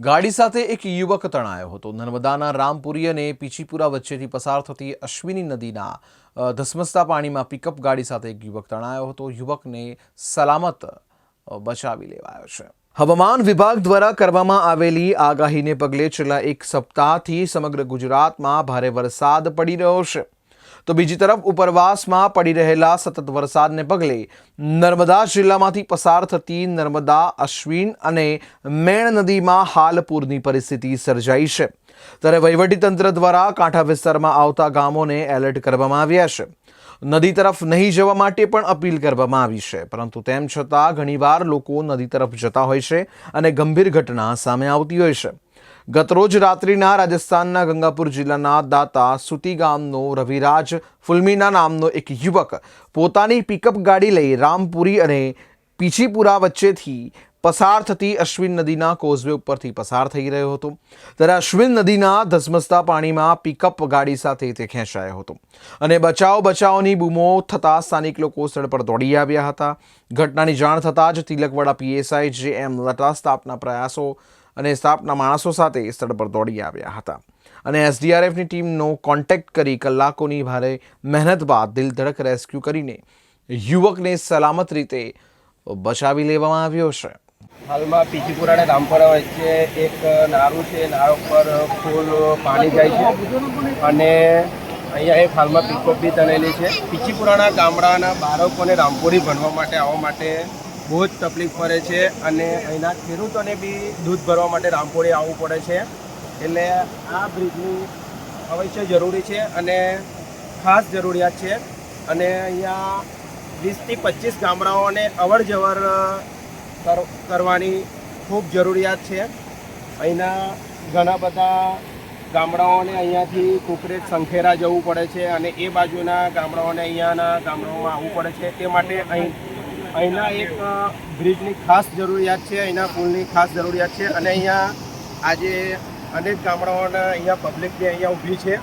ગાડી સાથે એક યુવક તણાયો હતો. નર્મદાના રામપુરી અને પીછીપુરા વચ્ચેથી પસાર થતી અશ્વિની નદીના ધસમસતા પાણીમાં પિકઅપ ગાડી સાથે એક યુવક તણાયો હતો. યુવકને સલામત બચાવી લેવાયો છે. હવામાન વિભાગ દ્વારા કરવામાં આવેલી આગાહીને પગલે છેલ્લા એક સપ્તાહથી સમગ્ર ગુજરાતમાં ભારે વરસાદ પડી રહ્યો છે. તો બીજી તરફ ઉપરવાસમાં પડી રહેલા સતત વરસાદને પગલે નર્મદા જિલ્લામાંથી પસાર થતી નર્મદા, અશ્વિન અને મેણ નદીમાં હાલ પૂરની પરિસ્થિતિ સર્જાઈ છે. ત્યારે વહીવટીતંત્ર દ્વારા કાંઠા વિસ્તારમાં આવતા ગામોને એલર્ટ કરવામાં આવ્યા છે. નદી તરફ નહીં જવા માટે પણ અપીલ કરવામાં આવી છે. પરંતુ તેમ છતાં ઘણીવાર લોકો નદી તરફ જતા હોય છે અને ગંભીર ઘટના સામે આવતી હોય છે. ગતરોજ રાત્રિના રાજસ્થાનના ગંગાપુર જિલ્લાના દાતા સુતી ગામનો રવિરાજ ફુલમીના નામનો એક યુવક પોતાની પિકઅપ ગાડી લઈ રામપુરી અને પીછીપુરા વચ્ચેથી પસાર થતી અશ્વિન નદીના કોઝવે ઉપરથી પસાર થઈ રહ્યો હતો. ત્યારે અશ્વિન નદીના ધસમસતા પાણીમાં પિકઅપ ગાડી સાથે તે ખેંચાયો હતો. અને બચાવ બચાવની બૂમો થતાં સ્થાનિક લોકો સ્થળ પર દોડી આવ્યા હતા. ઘટનાની જાણ થતાં જ તિલકવાડા પીએસઆઈ જે એમ લટા સ્ટાફના પ્રયાસો અને સ્ટાફના માણસો સાથે સ્થળ પર દોડી આવ્યા હતા. અને એસડીઆરએફની ટીમનો કોન્ટેક્ટ કરી કલાકોની ભારે મહેનત બાદ દિલ ધડક રેસ્ક્યુ કરીને યુવકને સલામત રીતે બચાવી લેવામાં આવ્યો છે. હાલમાં પીચીપુરા અને રામપરા વચ્ચે એક નારું છે, નાળ ઉપર ફૂલ પાણી જાય છે અને અહીંયા એક હાલમાં પિકઅપ બી તણેલી છે. પીચીપુરાના ગામડાના બાળકોને રામપુરી ભણવા માટે આવવા માટે બહુ જ તકલીફ પડે છે અને અહીંના ખેડૂતોને બી દૂધ ભરવા માટે રામપુરી આવવું પડે છે. એટલે આ બ્રિજની અવશ્ય જરૂરી છે અને ખાસ જરૂરિયાત છે. અને અહીંયા વીસથી પચીસ ગામડાઓને અવર જવર કરવાની ખૂબ જરૂરિયાત છે. અહીંના ઘણા બધા ગામડાઓને અહીંયાથી કુકરેજ સંખેરા જવું પડે છે અને એ બાજુના ગામડાઓને અહીંયાના ગામડાઓમાં આવવું પડે છે. તે માટે અહીં અહીંના એક બ્રિજની ખાસ જરૂરિયાત છે, અહીંના પુલની ખાસ જરૂરિયાત છે અને અહીંયા આજે અનેક ગામડાઓના અહીંયા પબ્લિક બી અહીંયા ઊભી છે.